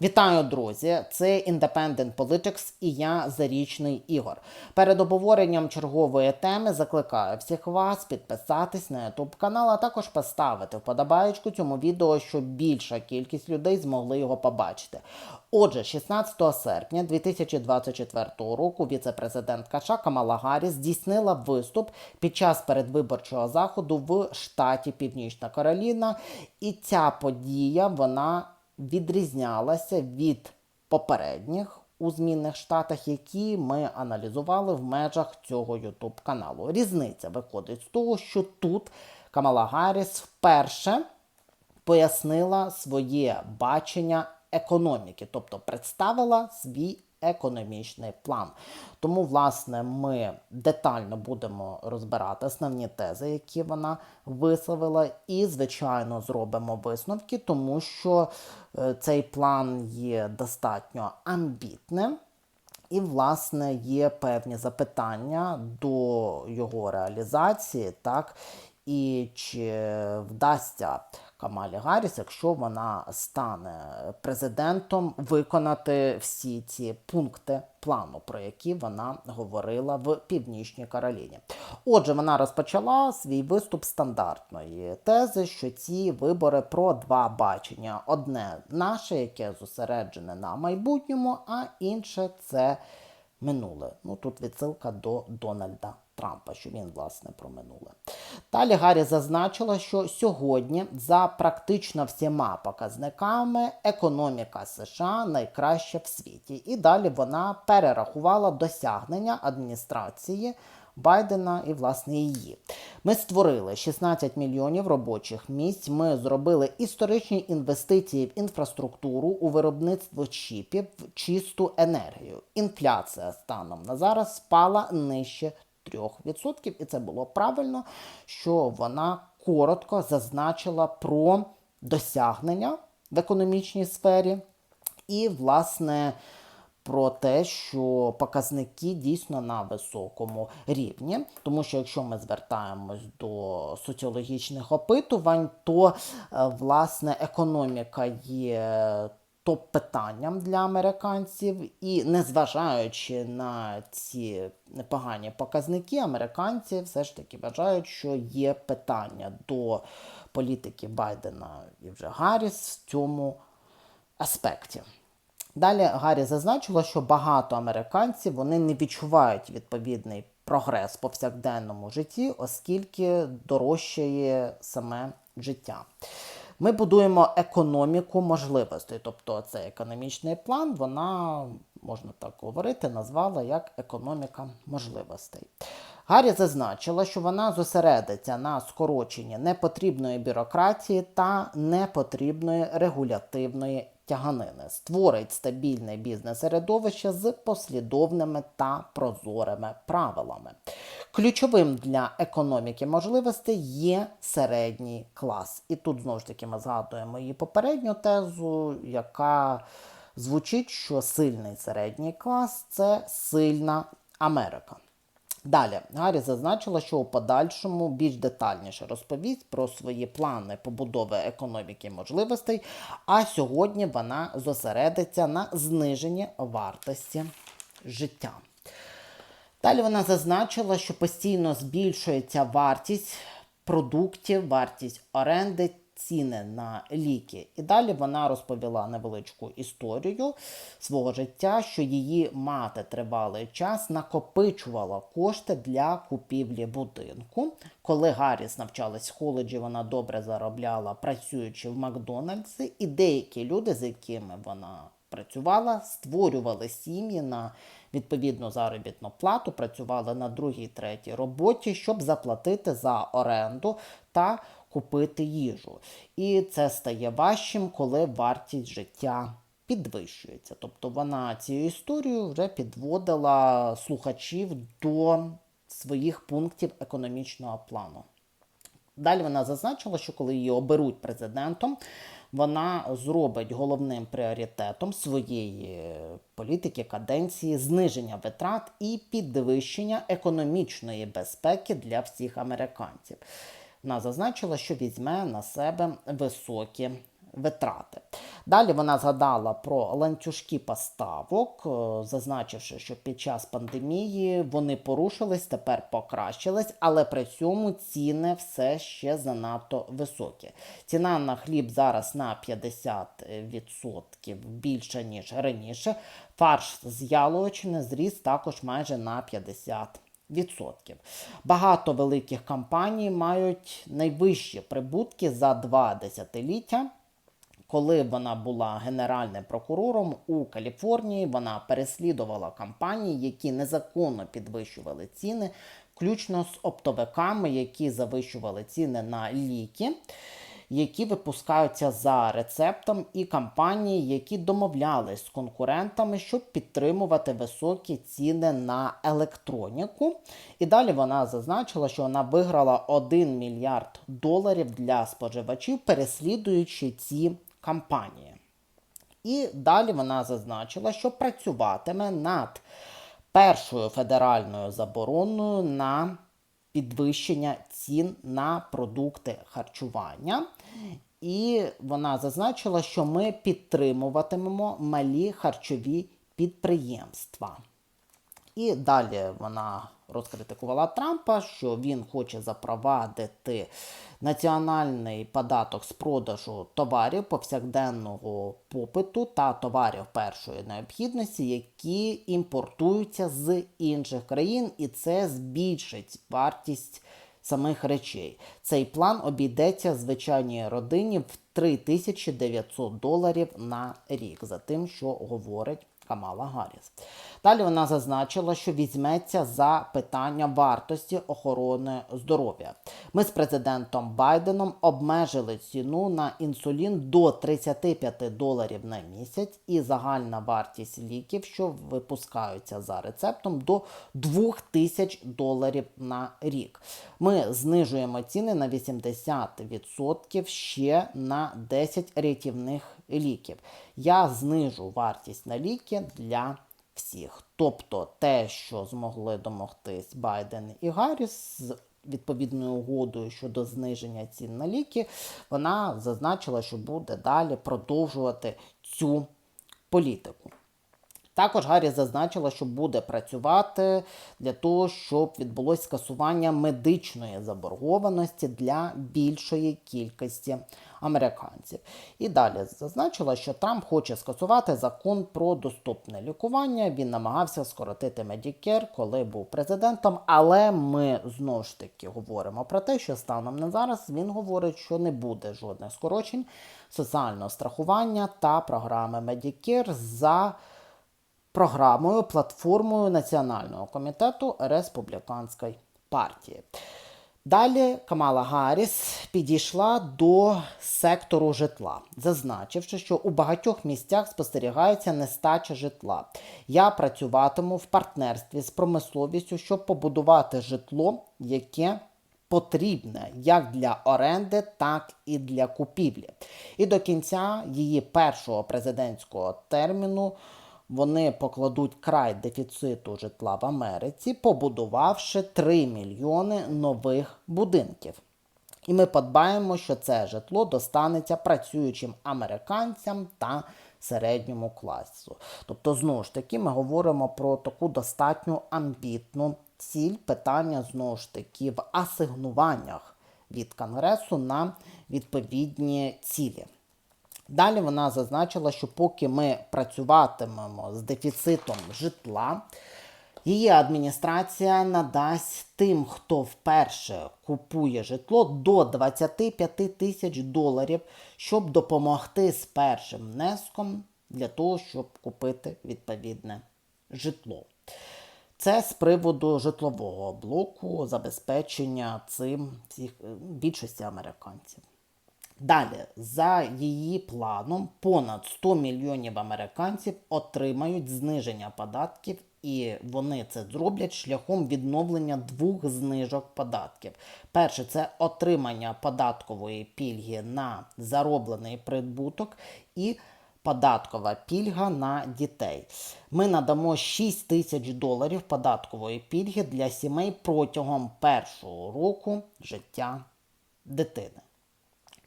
Вітаю, друзі! Це Independent Politics і я Зарічний Ігор. Перед обговоренням чергової теми закликаю всіх вас підписатись на YouTube канал, а також поставити вподобаєчку цьому відео, щоб більша кількість людей змогли його побачити. Отже, 16 серпня 2024 року віце-президентка Камала Гарріс здійснила виступ під час передвиборчого заходу в штаті Північна Кароліна, і ця подія вона відрізнялася від попередніх у змінних штатах, які ми аналізували в межах цього YouTube каналу. Різниця виходить з того, що тут Камала Гарріс вперше пояснила своє бачення економіки, тобто представила свій економічний план. Тому, власне, ми детально будемо розбирати основні тези, які вона висловила, і, звичайно, зробимо висновки, тому що е, цей план є достатньо амбітним. І, власне, є певні запитання до його реалізації, так, і чи вдасться Камалі Гарріс, якщо вона стане президентом, виконати всі ці пункти плану, про які вона говорила в Північній Кароліні. Отже, вона розпочала свій виступ стандартної тези, що ці вибори про два бачення: одне наше, яке зосереджене на майбутньому, а інше це минуле. Ну тут відсилка до Дональда Трампа, що він, власне, про минуле. Далі Гаррі зазначила, що сьогодні за практично всіма показниками економіка США найкраща в світі. І далі вона перерахувала досягнення адміністрації. Байдена і власне її. Ми створили 16 мільйонів робочих місць. Ми зробили історичні інвестиції в інфраструктуру, у виробництво чіпів, в чисту енергію. Інфляція станом на зараз спала нижче 3%, і це було правильно, що вона коротко зазначила про досягнення в економічній сфері і, власне, про те, що показники дійсно на високому рівні. Тому що якщо ми звертаємось до соціологічних опитувань, то е, власне економіка є топ-питанням для американців, і незважаючи на ці непогані показники, американці все ж таки вважають, що є питання до політики Байдена і вже Гарріс в цьому аспекті. Далі Гаррі зазначила, що багато американців вони не відчувають відповідний прогрес в повсякденному житті, оскільки дорожчає саме життя. Ми будуємо економіку можливостей. Тобто цей економічний план, вона, можна так говорити, назвала як економіка можливостей. Гаррі зазначила, що вона зосередиться на скороченні непотрібної бюрократії та непотрібної регулятивної тяганини, створить стабільне бізнес-середовище з послідовними та прозорими правилами. Ключовим для економіки можливостей є середній клас. І тут знову ж таки ми згадуємо її попередню тезу, яка звучить, що сильний середній клас це сильна Америка. Далі Гаррі зазначила, що у подальшому більш детальніше розповість про свої плани побудови економіки можливостей, а сьогодні вона зосередиться на зниженні вартості життя. Далі вона зазначила, що постійно збільшується вартість продуктів, вартість оренди ціни на ліки. І далі вона розповіла невеличку історію свого життя, що її мати тривалий час накопичувала кошти для купівлі будинку. Коли Гарріс навчалась в коледжі, вона добре заробляла, працюючи в Макдональдсі, і деякі люди, з якими вона працювала, створювали сім'ї на відповідну заробітну плату, працювали на другій, третій роботі, щоб заплатити за оренду та купити їжу. І це стає важчим, коли вартість життя підвищується. Тобто вона цією історією вже підводила слухачів до своїх пунктів економічного плану. Далі вона зазначила, що коли її оберуть президентом, вона зробить головним пріоритетом своєї політики каденції зниження витрат і підвищення економічної безпеки для всіх американців. Вона зазначила, що візьме на себе високі витрати. Далі вона згадала про ланцюжки поставок, е, зазначивши, що під час пандемії вони порушились, тепер покращились, але при цьому ціни все ще занадто високі. Ціна на хліб зараз на 50% більше, ніж раніше. Фарш з яловичини зріс також майже на 50%. Багато великих компаній мають найвищі прибутки за два десятиліття. Коли вона була генеральним прокурором у Каліфорнії, вона переслідувала компанії, які незаконно підвищували ціни, включно з оптовиками, які завищували ціни на ліки, які випускаються за рецептом, і компанії, які домовлялись з конкурентами, щоб підтримувати високі ціни на електроніку. І далі вона зазначила, що вона виграла 1 мільярд доларів для споживачів, переслідуючи ці кампанії. І далі вона зазначила, що працюватиме над першою федеральною забороною на підвищення цін на продукти харчування. І вона зазначила, що ми підтримуватимемо малі харчові підприємства. І далі вона розкритикувала Трампа, що він хоче запровадити національний податок з продажу товарів повсякденного попиту та товарів першої необхідності, які імпортуються з інших країн, і це збільшить вартість самих речей. Цей план обійдеться звичайній родині в 3900 доларів на рік за тим, що говорить Камала Гарріс. Далі вона зазначила, що візьметься за питання вартості охорони здоров'я. Ми з президентом Байденом обмежили ціну на інсулін до 35 доларів на місяць, і загальна вартість ліків, що випускаються за рецептом, до 2000 доларів на рік. Ми знижуємо ціни на 80% ще на 10 рятівних ліків. Я знижу вартість на ліки для всіх. Тобто те, що змогли домогтись Байден і Гарріс з відповідною угодою щодо зниження цін на ліки, вона зазначила, що буде далі продовжувати цю політику. Також Гаррі зазначила, що буде працювати для того, щоб відбулось скасування медичної заборгованості для більшої кількості американців. І далі зазначила, що Трамп хоче скасувати закон про доступне лікування. Він намагався скоротити Medicare, коли був президентом. Але ми знову ж таки говоримо про те, що станом на зараз він говорить, що не буде жодних скорочень соціального страхування та програми Medicare за програмою, платформою Національного комітету Республіканської партії. Далі Камала Гарріс підійшла до сектору житла, зазначивши, що у багатьох місцях спостерігається нестача житла. Я працюватиму в партнерстві з промисловістю, щоб побудувати житло, яке потрібне як для оренди, так і для купівлі. І до кінця її першого президентського терміну вони покладуть край дефіциту житла в Америці, побудувавши 3 мільйони нових будинків. І ми подбаємо, що це житло достанеться працюючим американцям та середньому класу. Тобто, знову ж таки, ми говоримо про таку достатньо амбітну ціль питання знову ж таки в асигнуваннях від Конгресу на відповідні цілі. Далі вона зазначила, що поки ми працюватимемо з дефіцитом житла, її адміністрація надасть тим, хто вперше купує житло до 25 тисяч доларів, щоб допомогти з першим внеском для того, щоб купити відповідне житло. Це з приводу житлового блоку забезпечення цим всіх більшості американців. Далі, за її планом, понад 100 мільйонів американців отримають зниження податків, і вони це зроблять шляхом відновлення двох знижок податків. Перше, це отримання податкової пільги на зароблений прибуток і податкова пільга на дітей. Ми надамо 6 тисяч доларів податкової пільги для сімей протягом першого року життя дитини.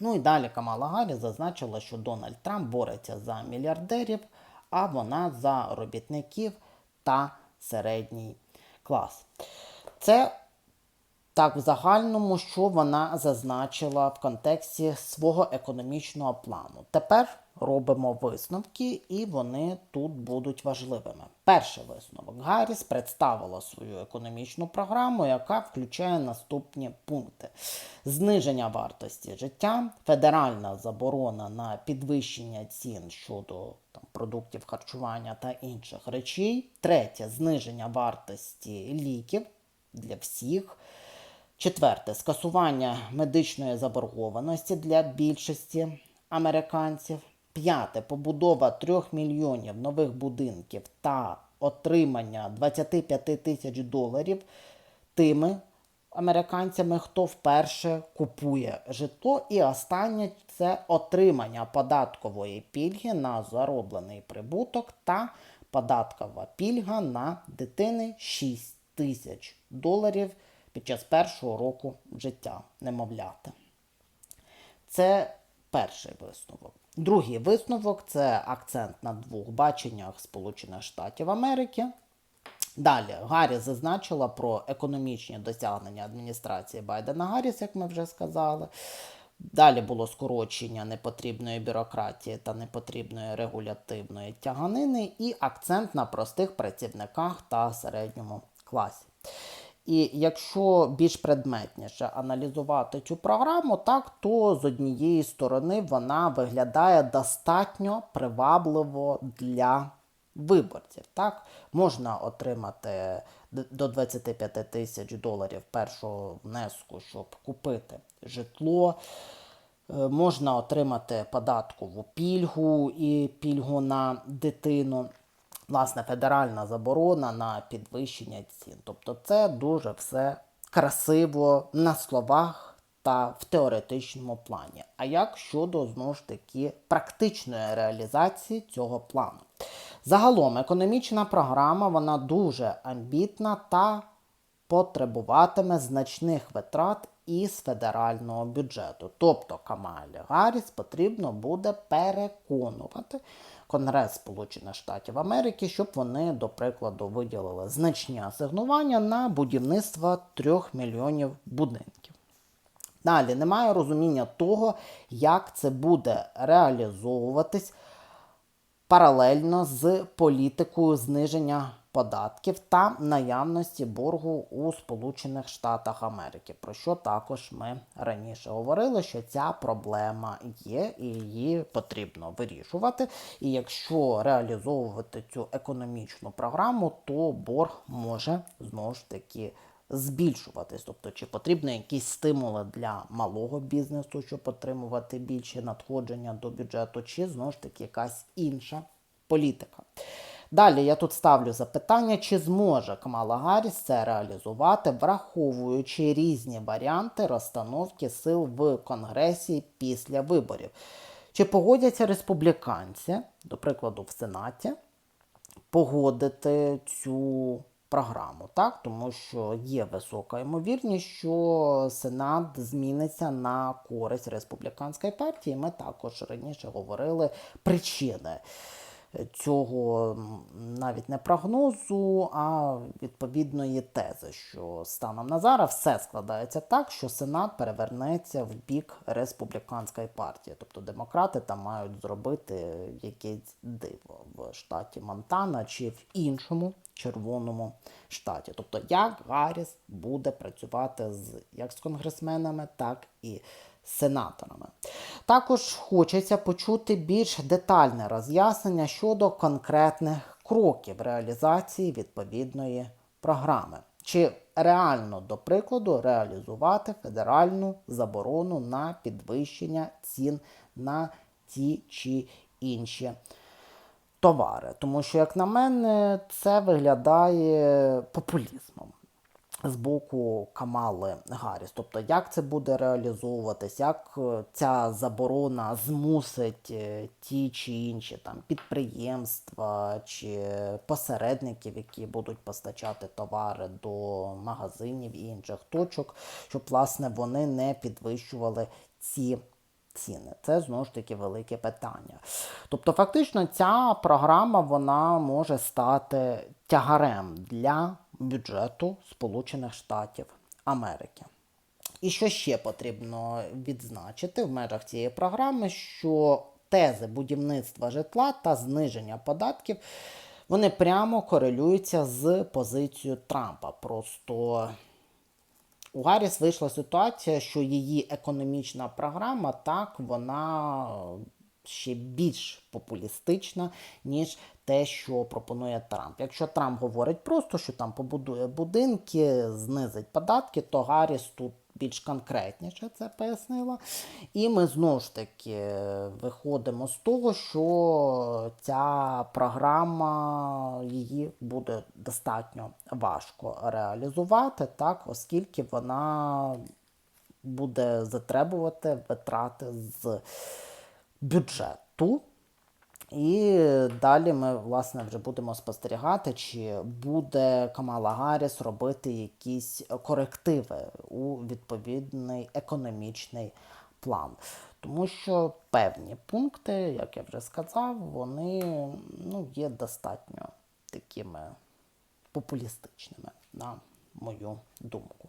Ну і далі Камала Гаррі зазначила, що Дональд Трамп бореться за мільярдерів, а вона за робітників та середній клас. Це так, в загальному, що вона зазначила в контексті свого економічного плану. Тепер робимо висновки, і вони тут будуть важливими. Перший висновок. Гарріс представила свою економічну програму, яка включає наступні пункти: зниження вартості життя, федеральна заборона на підвищення цін щодо там, продуктів харчування та інших речей. Третє зниження вартості ліків для всіх. Четверте скасування медичної заборгованості для більшості американців. П'яте побудова трьох мільйонів нових будинків та отримання 25 тисяч доларів тими американцями, хто вперше купує житло. І останнє це отримання податкової пільги на зароблений прибуток та податкова пільга на дитини 6 тисяч доларів під час першого року життя немовляти. Це перший висновок. Другий висновок це акцент на двох баченнях Сполучених Штатів Америки. Далі Гарріс зазначила про економічні досягнення адміністрації Байдена Гарріс, як ми вже сказали. Далі було скорочення непотрібної бюрократії та непотрібної регулятивної тяганини, і акцент на простих працівниках та середньому класі. І якщо більш предметніше аналізувати цю програму, так то з однієї сторони вона виглядає достатньо привабливо для виборців. Так? Можна отримати до 25 тисяч доларів першого внеску, щоб купити житло. Е, Можна отримати податкову пільгу і пільгу на дитину власне федеральна заборона на підвищення цін. Тобто це дуже все красиво на словах та в теоретичному плані. А як щодо знову ж таки практичної реалізації цього плану? Загалом економічна програма вона дуже амбітна та потребуватиме значних витрат із федерального бюджету. Тобто Камалі Гарріс потрібно буде переконувати Конгрес Сполучених Штатів Америки, щоб вони, до прикладу, виділили значні асигнування на будівництво 3 мільйонів будинків. Далі немає розуміння того, як це буде реалізовуватись паралельно з політикою зниження податків та наявності боргу у Сполучених Штатах Америки, про що також ми раніше говорили, що ця проблема є і її потрібно вирішувати. І якщо реалізовувати цю економічну програму, то борг може знову ж таки збільшуватись. Тобто, чи потрібні якісь стимули для малого бізнесу, щоб отримувати більше надходження до бюджету, чи знову ж таки якась інша політика. Далі я тут ставлю запитання, чи зможе Камала Гарріс це реалізувати, враховуючи різні варіанти розстановки сил в Конгресі після виборів. Чи погодяться республіканці, до прикладу, в Сенаті, погодити цю програму, так? тому що є висока ймовірність, що Сенат зміниться на користь республіканської партії. Ми також раніше говорили причини цього навіть не прогнозу, а відповідної тези, що станом на зараз все складається так, що Сенат перевернеться в бік республіканської партії. Тобто демократи там мають зробити якесь диво в штаті Монтана чи в іншому червоному штаті. Тобто, як Гарріс буде працювати з як з конгресменами, так і сенаторами. Також хочеться почути більш детальне роз'яснення щодо конкретних кроків реалізації відповідної програми. Чи реально, до прикладу, реалізувати федеральну заборону на підвищення цін на ті чи інші товари. Тому що, як на мене, це виглядає популізмом з боку Камали Гарріс. Тобто, як це буде реалізовуватись, як е, ця заборона змусить е, ті чи інші там підприємства чи посередників, які будуть постачати товари до магазинів і інших точок, щоб власне вони не підвищували ці ціни. Це знову ж таки велике питання. Тобто, фактично, ця програма вона може стати тягарем для бюджету Сполучених Штатів Америки. І що ще потрібно відзначити в межах цієї програми, що тези будівництва житла та зниження податків вони прямо корелюються з позицією Трампа. Просто у Гарріс вийшла ситуація, що її економічна програма так вона ще більш популістична, ніж те, що пропонує Трамп. Якщо Трамп говорить просто, що там побудує будинки, знизить податки, то Гарріс тут більш конкретніше це пояснила. І ми знову ж таки виходимо з того, що ця програма її буде достатньо важко реалізувати, так, оскільки вона буде затребувати витрати з бюджету. І далі ми, власне, вже будемо спостерігати, чи буде Камала Гарріс робити якісь корективи у відповідний економічний план. Тому що певні пункти, як я вже сказав, вони ну, є достатньо такими популістичними, на мою думку.